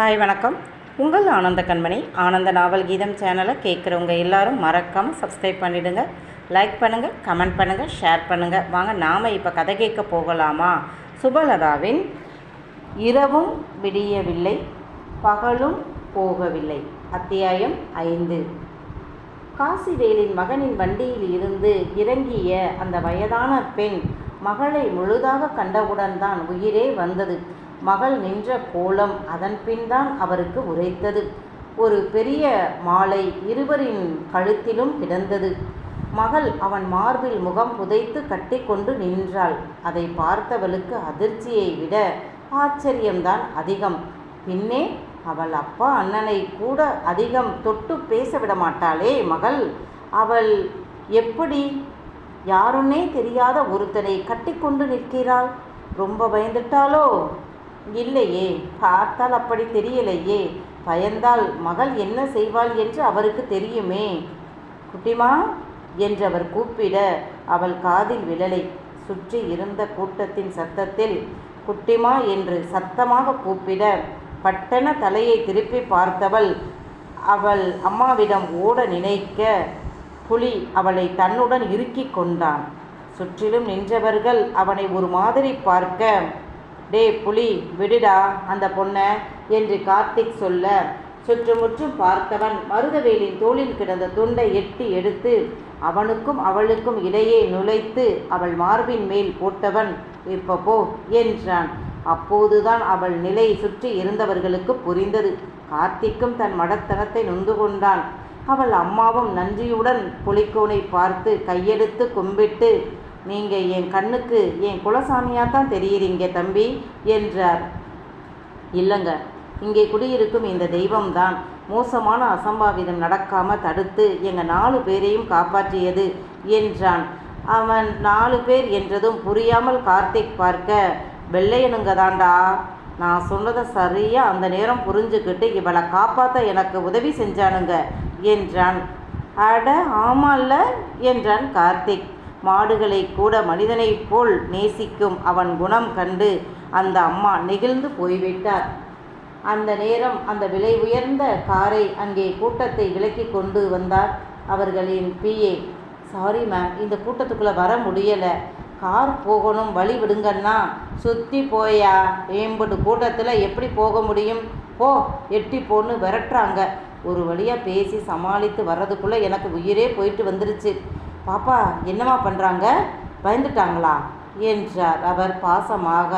Hi வணக்கம். உங்கள் ஆனந்த கண்மணி ஆனந்த நாவல் கீதம் சேனலை கேட்குறவங்க எல்லாரும் மறக்காமல் சப்ஸ்கிரைப் பண்ணிவிடுங்க லைக் பண்ணுங்கள் கமெண்ட் பண்ணுங்கள் ஷேர் பண்ணுங்கள் வாங்க நாம் இப்போ கதை கேட்க போகலாமா? சுபலதாவின் இரவும் விடியவில்லை பகலும் போகவில்லை. அத்தியாயம் ஐந்து. காசிவேலின் மகனின் வண்டியில் இருந்து இறங்கிய அந்த வயதான பெண் மகளை முழுதாக கண்டவுடன் தான் உயிரே வந்தது. மகள் நின்ற கோலம் அதன் பின்தான் அவருக்கு உரைத்தது. ஒரு பெரிய மாலை இருவரின் கழுத்திலும் கிடந்தது. மகள் அவன் மார்பில் முகம் புதைத்து கட்டிக்கொண்டு நின்றாள். அதை பார்த்தவளுக்கு அதிர்ச்சியை விட ஆச்சரியம்தான் அதிகம். பின்னே அவள் அப்பா அண்ணனை கூட அதிகம் தொட்டு பேச விட மாட்டாளே மகள். அவள் எப்படி? யாருன்னே தெரியாத ஒருத்தனை கட்டிக்கொண்டு நிற்கிறாள். ரொம்ப பயந்துட்டாளோ? இல்லையே பார்த்தால் அப்படி தெரியலையே பயந்தால் மகள் என்ன செய்வாள் என்று அவருக்கு தெரியுமே. குட்டிமா? என்றவர் கூப்பிட அவள் காதில் விழலை. சுற்றி இருந்த கூட்டத்தின் சத்தத்தில் குட்டிமா என்று சத்தமாக கூப்பிட பட்டன தலையை திருப்பி பார்த்தவள் அவள் அம்மாவிடம் ஓட நினைக்க புலி அவளை தன்னுடன் இறுக்கிக் கொண்டான். சுற்றிலும் நின்றவர்கள் அவனை ஒரு மாதிரி பார்க்க டே புலி விடுடா அந்த பொண்ணை என்று கார்த்திக் சொல்ல. சுற்றுமுற்றும் பார்த்தவன் மருதவேலின் தோளில் கிடந்த துண்டை எட்டி எடுத்து அவனுக்கும் அவளுக்கும் இடையே நுழைத்து அவள் மார்பின் மேல் போட்டவன் இப்போ போ என்றான். அப்போதுதான் அவள் நிலை சுற்றி இருந்தவர்களுக்கு புரிந்தது. கார்த்திக்கும் தன் மடத்தனத்தை நொந்து கொண்டான். அவள் அம்மாவும் நன்றியுடன் புலிக்கோனை பார்த்து கையெடுத்து கும்பிட்டு நீங்கள் என் கண்ணுக்கு என் குலசாமியாக தான் தெரியுறீங்க தம்பி என்றார். இல்லைங்க இங்கே குடியிருக்கும் இந்த தெய்வம்தான். மோசமான அசம்பாவிதம் நடக்காம தடுத்து எங்கள் நாலு பேரையும் காப்பாற்றியது என்றான். அவன் நாலு பேர் என்றதும் புரியாமல் கார்த்திக் பார்க்க வெள்ளையனுங்க தாண்டா நான் சொன்னதை சரியாக அந்த நேரம் புரிஞ்சுக்கிட்டு இவளை காப்பாற்ற எனக்கு உதவி செஞ்சானுங்க என்றான். அட ஆமால்ல என்றான் கார்த்திக். மாடுகளை கூட மனிதனைப் போல் நேசிக்கும் அவன் குணம் கண்டு அந்த அம்மா நெகிழ்ந்து போய்விட்டார். அந்த நேரம் அந்த விலை உயர்ந்த காரை அங்கே கூட்டத்தை விலக்கி கொண்டு வந்தார் அவர்களின் பிஏ. சாரி மேம் இந்த கூட்டத்துக்குள்ளே வர முடியலை. கார் போகணும் வழி விடுங்கன்னா சுற்றி போயா ஏம்பட்டு கூட்டத்தில் எப்படி போக முடியும்? போ எட்டி போன்னு விரட்டுறாங்க. ஒரு வழியாக பேசி சமாளித்து வர்றதுக்குள்ளே எனக்கு உயிரே போயிட்டு வந்துருச்சு. பாப்பா என்னம்மா பண்ணுறாங்க பயந்துட்டாங்களா? என்றார் அவர் பாசமாக.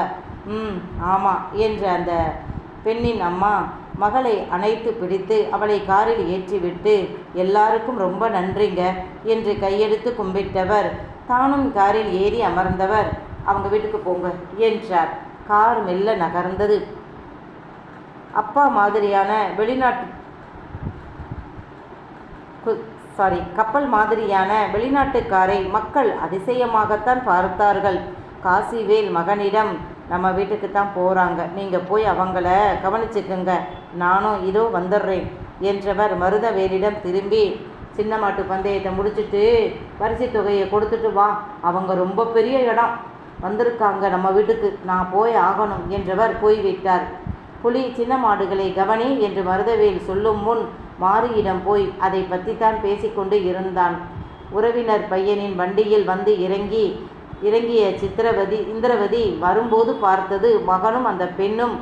ம் ஆமாம் என்று அந்த பெண்ணின் அம்மா மகளை அணைத்து பிடித்து அவளை காரில் ஏற்றிவிட்டு எல்லாருக்கும் ரொம்ப நன்றிங்க என்று கையெடுத்து கும்பிட்டவர். தானும் காரில் ஏறி அமர்ந்தவர். அவங்க வீட்டுக்கு போங்க என்றார். கார் மெல்ல நகர்ந்தது. அப்பா மாதிரியான வெளிநாட்டு சாரி கப்பல் மாதிரியான வெளிநாட்டுக்காரை மக்கள் அதிசயமாகத்தான் பார்த்தார்கள். காசிவேல் மகனிடம் நம்ம வீட்டுக்கு தான் போகிறாங்க நீங்கள் போய் அவங்கள கவனிச்சுக்குங்க. நானும் இதோ வந்துடுறேன் என்றவர் மருதவேலிடம் திரும்பி சின்ன மாட்டு பந்தயத்தை முடிச்சுட்டு பரிசு தொகையை கொடுத்துட்டு வா. அவங்க ரொம்ப பெரிய இடம். வந்திருக்காங்க நம்ம வீட்டுக்கு. நான் போய் ஆகணும் என்றவர் போய்விட்டார். புலி சின்ன மாடுகளை கவனி என்று மருதவேல் சொல்லும் முன் மாரியிடம் போய் அதை பற்றித்தான் பேசிக்கொண்டு இருந்தான். உறவினர் பையனின் வண்டியில் வந்து இறங்கி இறங்கிய சித்திரவதி இந்திரவதி வரும்போது பார்த்தது மகனும் அந்த பெண்ணும்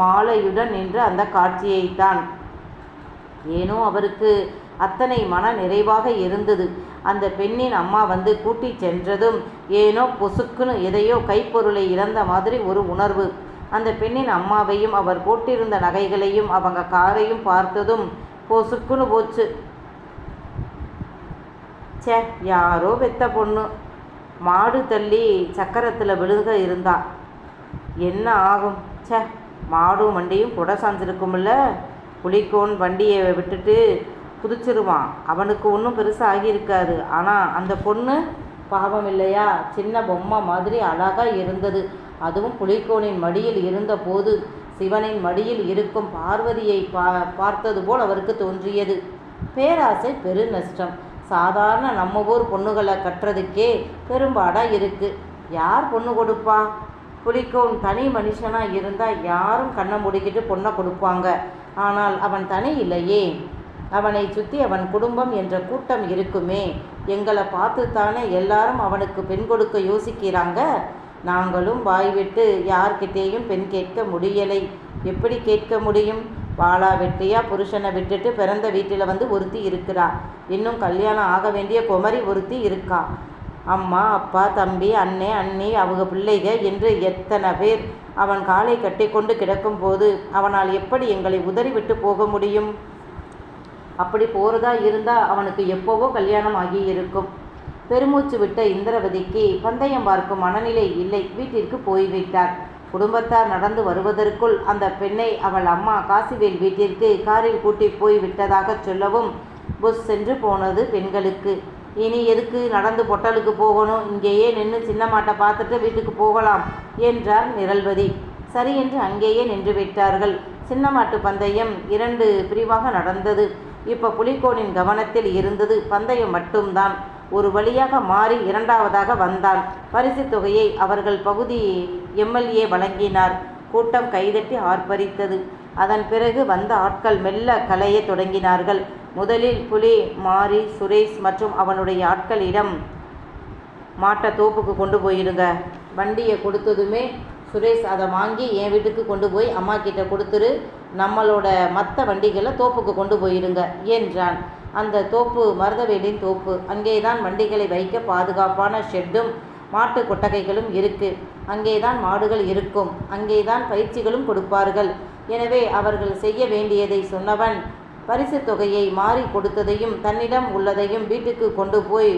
மாலையுடன் நின்று அந்த காட்சியைத்தான். ஏனோ அவருக்கு அத்தனை மன நிறைவாக இருந்தது. அந்த பெண்ணின் அம்மா வந்து கூட்டி சென்றதும் ஏனோ பொசுக்குன்னு எதையோ கைப்பொருளை இழந்த மாதிரி ஒரு உணர்வு. அந்த பெண்ணின் அம்மாவையும் அவர் போட்டிருந்த நகைகளையும் அவங்க காரையும் பார்த்ததும் பொசுக்குன்னு போச்சு. சே யாரோ வெத்த பொண்ணு. மாடு தள்ளி சக்கரத்தில் விழுக இருந்தா. என்ன ஆகும்? சே மாடும் வண்டியும் புட சாஞ்சிருக்கும்ல. புலிக்கோன் வண்டியை விட்டுட்டு குதிச்சிருவான். அவனுக்கு ஒன்றும் பெருசாக ஆகியிருக்காது. ஆனால் அந்த பொண்ணு பாவம் இல்லையா? சின்ன பொம்மை மாதிரி அழகாக இருந்தது. அதுவும் புலிக்கோனின் மடியில் இருந்தபோது சிவனின் மடியில் இருக்கும் பார்வதியை பா பார்த்தது போல் அவருக்கு தோன்றியது. பேராசை பெரு நஷ்டம். சாதாரண நம்ம ஊர் பொண்ணுகளை கட்டுறதுக்கே பெரும்பாடாக இருக்குது யார் பொண்ணு கொடுப்பா? பிடிக்கும் தனி மனுஷனாக இருந்தால் யாரும் கண்ணை முடிக்கிட்டு பொண்ணை கொடுப்பாங்க. ஆனால் அவன் தனி இல்லையே. அவனை சுற்றி அவன் குடும்பம் என்ற கூட்டம் இருக்குமே. எங்களை பார்த்துத்தானே எல்லாரும் அவனுக்கு பெண் கொடுக்க யோசிக்கிறாங்க? நாங்களும் வாய் விட்டு யார்கிட்டேயும் பெண் கேட்க முடியலை. எப்படி கேட்க முடியும்? வாளா வெட்டியா புருஷனை விட்டுட்டு பிறந்த வீட்டில் வந்து ஒருத்தி இருக்கிறா. இன்னும் கல்யாணம் ஆக வேண்டிய குமரி ஒருத்தி இருக்கா. அம்மா அப்பா தம்பி அண்ணே அண்ணி அவங்க பிள்ளைக என்று எத்தனை பேர் அவன் காலை கட்டிக்கொண்டு கிடக்கும்போது அவனால் எப்படி எங்களை உதறிவிட்டு போக முடியும்? அப்படி போகிறதா இருந்தால் அவனுக்கு எப்போவோ கல்யாணம் ஆகி இருக்கும் பெருமூச்சு விட்ட இந்திரவதிக்கு பந்தயம் பார்க்கும் மனநிலை இல்லை. வீட்டிற்கு போய்விட்டார் குடும்பத்தார் நடந்து வருவதற்குள் அந்த பெண்ணை அவள் அம்மா காசிவேல் வீட்டிற்கு காரில் கூட்டி போய் விட்டதாக சொல்லவும் புஷ் சென்று போனது பெண்களுக்கு. இனி எதுக்கு நடந்து பொட்டலுக்கு போகணும்? இங்கேயே நின்று சின்னமாட்டை பார்த்துட்டு வீட்டுக்கு போகலாம் என்றார் நிரல்வதி. சரி என்று அங்கேயே நின்று விட்டார்கள். சின்னமாட்டு பந்தயம் இரண்டு பிரிவாக நடந்தது. இப்போ புலிகோனின் கவனத்தில் இருந்தது பந்தயம் மட்டும்தான். ஒரு வழியாக மாறி இரண்டாவதாக வந்தான். பரிசு தொகையை அவர்கள் பகுதி எம்எல்ஏ வழங்கினார். கூட்டம் கைதட்டி ஆர்ப்பரித்தது. அதன் பிறகு வந்த ஆட்கள் மெல்ல கலைய தொடங்கினார்கள். முதலில் புலி மாரி சுரேஷ் மற்றும் அவனுடைய ஆட்களிடம் மாட்டை தோப்புக்கு கொண்டு போயிடுங்க. வண்டியை கொடுத்ததுமே சுரேஷ் அதை வாங்கி என் வீட்டுக்கு கொண்டு போய் அம்மா கிட்ட கொடுத்துரு. நம்மளோட மற்ற வண்டிகளை தோப்புக்கு கொண்டு போயிடுங்க என்றான். அந்த தோப்பு மருதவேலின் தோப்பு. அங்கேதான் வண்டிகளை வைக்க பாதுகாப்பான ஷெட்டும் மாட்டு கொட்டகைகளும் இருக்கு. அங்கேதான் மாடுகள் இருக்கும். அங்கேதான் பயிற்சிகளும் கொடுப்பார்கள். எனவே அவர்கள் செய்ய வேண்டியதை சொன்னவன் பரிசு தொகையை மாறி கொடுத்ததையும் தன்னிடம் உள்ளதையும் வீட்டுக்கு கொண்டு போய்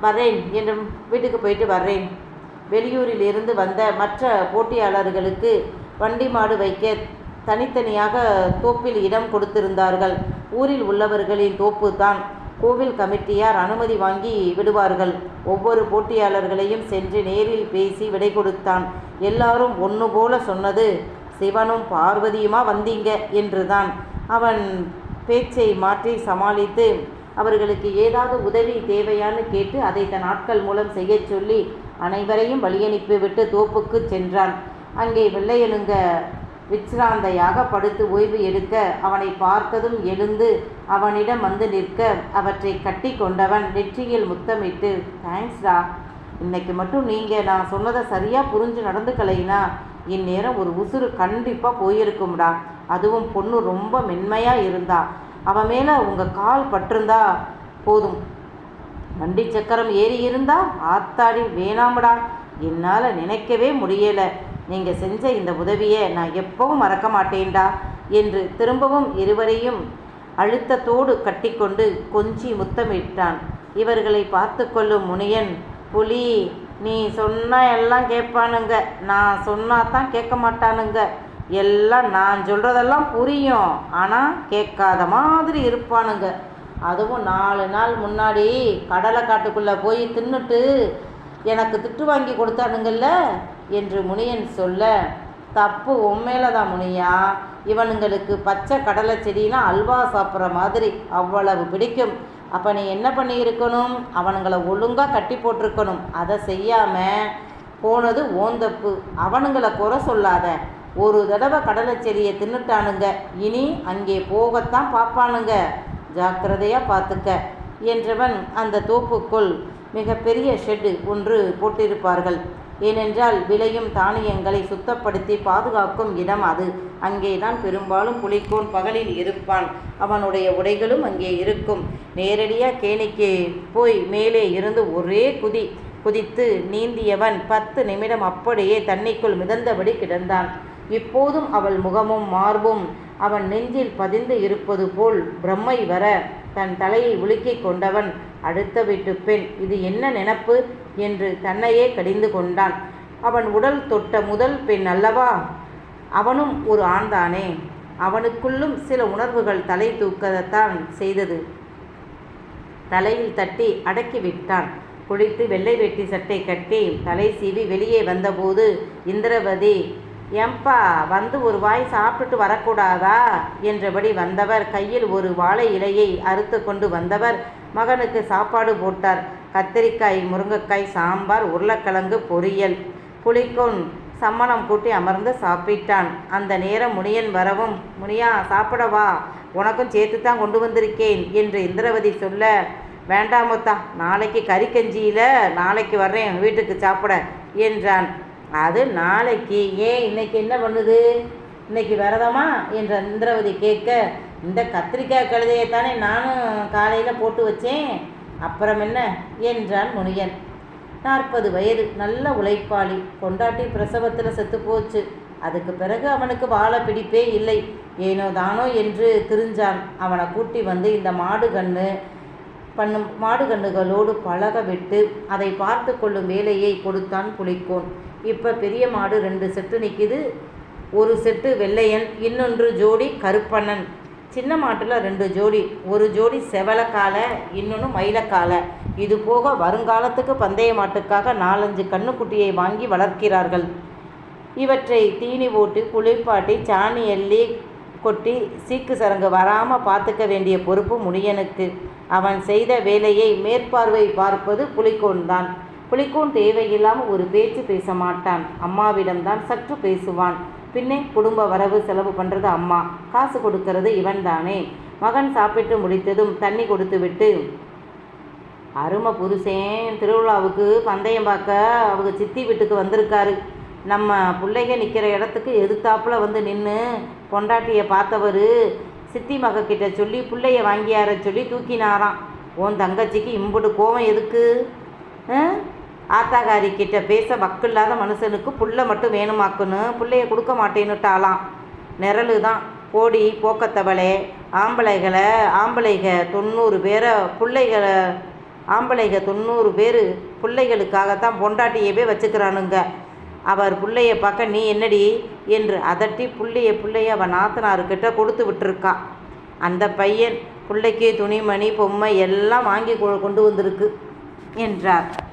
வர்றேன் என்றும் வீட்டுக்கு போயிட்டு வர்றேன். வெளியூரில் இருந்து வந்த மற்ற போட்டியாளர்களுக்கு வண்டி மாடு வைக்க தனித்தனியாக தோப்பில் இடம் கொடுத்திருந்தார்கள். ஊரில் உள்ளவர்களின் தோப்பு தான். கோவில் கமிட்டியார் அனுமதி வாங்கி விடுவார்கள். ஒவ்வொரு போட்டியாளர்களையும் சென்று நேரில் பேசி விடை கொடுத்தான். எல்லாரும் ஒன்று போல சொன்னது சிவனும் பார்வதியுமா வந்தீங்க? என்றுதான். அவன் பேச்சை மாற்றி சமாளித்து அவர்களுக்கு ஏதாவது உதவி தேவையான்னு கேட்டு அதை தன் ஆட்கள் மூலம் செய்யச் சொல்லி அனைவரையும் வழியனுப்பிவிட்டு தோப்புக்கு சென்றான். அங்கே வெள்ளையனுங்க விச்ராந்தையாக படுத்து ஓய்வு எடுக்க அவனை பார்த்ததும் எழுந்து அவனிடம் வந்து நிற்க அவற்றை கட்டி கொண்டவன் நெற்றியில் முத்தமிட்டு தேங்க்ஸ்டா இன்னைக்கு மட்டும் நீங்கள் நான் சொன்னதை சரியாக புரிஞ்சு நடந்துக்கலைனா இந்நேரம் ஒரு உசுறு கண்டிப்பாக போயிருக்கும்டா. அதுவும் பொண்ணு ரொம்ப மென்மையாக இருந்தா. அவன் மேலே உங்கள் கால் பட்டிருந்தா போதும். வண்டி சக்கரம் ஏறி இருந்தா ஆத்தாடி வேணாமடா. என்னால் நினைக்கவே முடியலை. நீங்கள் செஞ்ச இந்த உதவியை நான் எப்பவும் மறக்க மாட்டேன்டா என்று திரும்பவும் இருவரையும் அழுத்தத்தோடு கட்டிக்கொண்டு கொஞ்சி முத்தமிட்டான். இவர்களை பார்த்து கொள்ளும் முனியன் புலி நீ சொன்னா எல்லாம் கேட்பானுங்க. நான் சொன்னா தான் கேட்க மாட்டானுங்க. எல்லாம் நான் சொல்கிறதெல்லாம் புரியும். ஆனால் கேட்காத மாதிரி இருப்பானுங்க. அதுவும் நாலு நாள் முன்னாடி கடலை காட்டுக்குள்ளே போய் தின்னுட்டு எனக்கு திட்டு வாங்கி கொடுத்தானுங்கல்ல? என்று முனியன் சொல்ல தப்பு உண்மையில தான் முனியா? இவனுங்களுக்கு பச்சை கடலை செடினா அல்வா சாப்பிட்ற மாதிரி அவ்வளவு பிடிக்கும். அப்போ நீ என்ன பண்ணியிருக்கணும்? அவனுங்களை ஒழுங்காக கட்டி போட்டிருக்கணும். அதை செய்யாமல் போனது ஓந்தப்பு அவனுங்களை குறை சொல்லாத. ஒரு தடவை கடலை செடியை தின்னுட்டானுங்க. இனி அங்கே போகத்தான் பார்ப்பானுங்க. ஜாக்கிரதையாக பார்த்துக்க என்றவன் அந்த தோப்புக்குள் மிகப்பெரிய ஷெட்டு ஒன்று போட்டிருப்பார்கள். ஏனென்றால் விளையும் தானியங்களை சுத்தப்படுத்தி பாதுகாக்கும் இடம் அது. அங்கேதான் பெரும்பாலும் புலிக்கோன் பகலில் இருப்பான். அவனுடைய உடைகளும் அங்கே இருக்கும். நேரடியாக கேணிக்கு போய் மேலே இருந்து ஒரே குதி குதித்து நீந்தியவன் பத்து நிமிடம் அப்படியே தண்ணிக்குள் மிதந்தபடி கிடந்தான். இப்போதும் அவள் முகமும் மார்பும் அவன் நெஞ்சில் பதிந்து இருப்பது போல் பிரம்மை வர தன் தலையை உலுக்கிக் கொண்டவன் அடுத்த வீட்டு பெண். இது என்ன நினப்பு? என்று தன்னையே கடிந்து கொண்டான். அவன் உடல் தொட்ட முதல் பெண் அல்லவா? அவனும் ஒரு ஆண்தானே. அவனுக்குள்ளும் சில உணர்வுகள் தலை தூக்கத்தான் செய்தது. தலையில் தட்டி அடக்கி விட்டான். குளித்து வெள்ளை வெட்டி சட்டை கட்டி தலை சீவி வெளியே வந்தபோது இந்திரவதி ஏம்பா வந்து ஒரு வாய் சாப்பிட்டுட்டு வரக்கூடாதா? என்றபடி வந்தவர் கையில் ஒரு வாழை இலையை அறுத்து கொண்டு வந்தவர் மகனுக்கு சாப்பாடு போட்டார். கத்திரிக்காய் முருங்கைக்காய் சாம்பார் உருளைக்கிழங்கு பொரியல். புளிக்கொன் சம்மணம் கூட்டி அமர்ந்து சாப்பிட்டான். அந்த நேரம் முனியன் வரவும் முனியா சாப்பிடவா உனக்கும் சேர்த்து தான் கொண்டு வந்திருக்கேன் என்று இந்திரவதி சொல்ல வேண்டாமுத்தா நாளைக்கு கறிக்கஞ்சியில் நாளைக்கு வர்றேன். வீட்டுக்கு சாப்பிட என்றான். அது நாளைக்கு. ஏன் இன்னைக்கு என்ன பண்ணுது? இன்னைக்கு விரதமா? என்ற இந்திரவதி கேட்க இந்த கத்திரிக்காய் கழுதையைத்தானே நானும் காலையில் போட்டு வச்சேன். அப்புறம் என்ன? என்றான் முனியன். நாற்பது வயது நல்ல உழைப்பாளி. கொண்டாட்டி பிரசவத்தில் செத்து போச்சு. அதுக்கு பிறகு அவனுக்கு வாழ பிடிப்பே இல்லை. ஏனோ தானோ என்று திரிஞ்சான். அவனை கூட்டி வந்து இந்த மாடு கண்ணு பண்ணும் மாடு கண்ணுகளோடு பழக விட்டு அதை பார்த்து கொள்ளும் வேலையை கொடுத்தான் புலிக்கோன் இப்போ பெரிய மாடு ரெண்டு செட்டு நிற்கிது ஒரு செட்டு வெள்ளையன் இன்னொன்று ஜோடி கருப்பண்ணன். சின்ன மாட்டில் ரெண்டு ஜோடி ஒரு ஜோடி செவலக்காலை இன்னொன்று மயிலக்காலை. இது போக வருங்காலத்துக்கு பந்தய மாட்டுக்காக நாலஞ்சு கண்ணுக்குட்டியை வாங்கி வளர்க்கிறார்கள். இவற்றை தீனி போட்டு குளிப்பாட்டி சாணி எள்ளி கொட்டி சீக்கு சரங்கு வராமல் பார்த்துக்க வேண்டிய பொறுப்பு முனியனுக்கு. அவன் செய்த வேலையை மேற்பார்வை பார்ப்பது புலிக்கோன் தான். புலிக்கோன் தேவையில்லாமல் ஒரு பேச்சு பேச மாட்டான். அம்மாவிடம்தான் சற்று பேசுவான். பின்னே குடும்ப வரவு செலவு பண்ணுறது அம்மா. காசு கொடுக்கறது இவன் தானே மகன் சாப்பிட்டு முடித்ததும் தண்ணி கொடுத்து விட்டு புருஷன் திருவிழாவுக்கு பந்தயம் பார்க்க அவங்க சித்தி வீட்டுக்கு வந்திருக்காரு. நம்ம பிள்ளைங்க நிற்கிற இடத்துக்கு எதிர்த்தாப்புல வந்து நின்று பொண்டாட்டியை பார்த்தவர் சித்தி மகக்கிட்ட சொல்லி பிள்ளைய வாங்கியார சொல்லி தூக்கினாராம். உன் தங்கச்சிக்கு இம்புடு கோவம் எதுக்கு? ஆ? ஆத்தாகாரி கிட்ட பேச வக்கில்லாத மனுஷனுக்கு புள்ள மட்டும் வேணுமாக்குன்னு பிள்ளைய கொடுக்க மாட்டேன்னுட்டாலாம் நிரலு தான் போடி போக்கத்தவளே. ஆம்பளைகளை ஆம்பளைக தொண்ணூறு பேரை பிள்ளைகளை ஆம்பளைக தொண்ணூறு பேர் பிள்ளைகளுக்காகத்தான் பொண்டாட்டியவே வச்சுக்கிறானுங்க. அவர் பிள்ளைய பார்க்க நீ என்னடி? என்று அதட்டி புள்ளைய பிள்ளைய அவன் நாத்தனாருக்கிட்ட கொடுத்து விட்டுருக்கா. அந்த பையன் பிள்ளைக்கு துணிமணி பொம்மை எல்லாம் வாங்கி கொ- கொண்டு வந்திருக்கு என்றார்.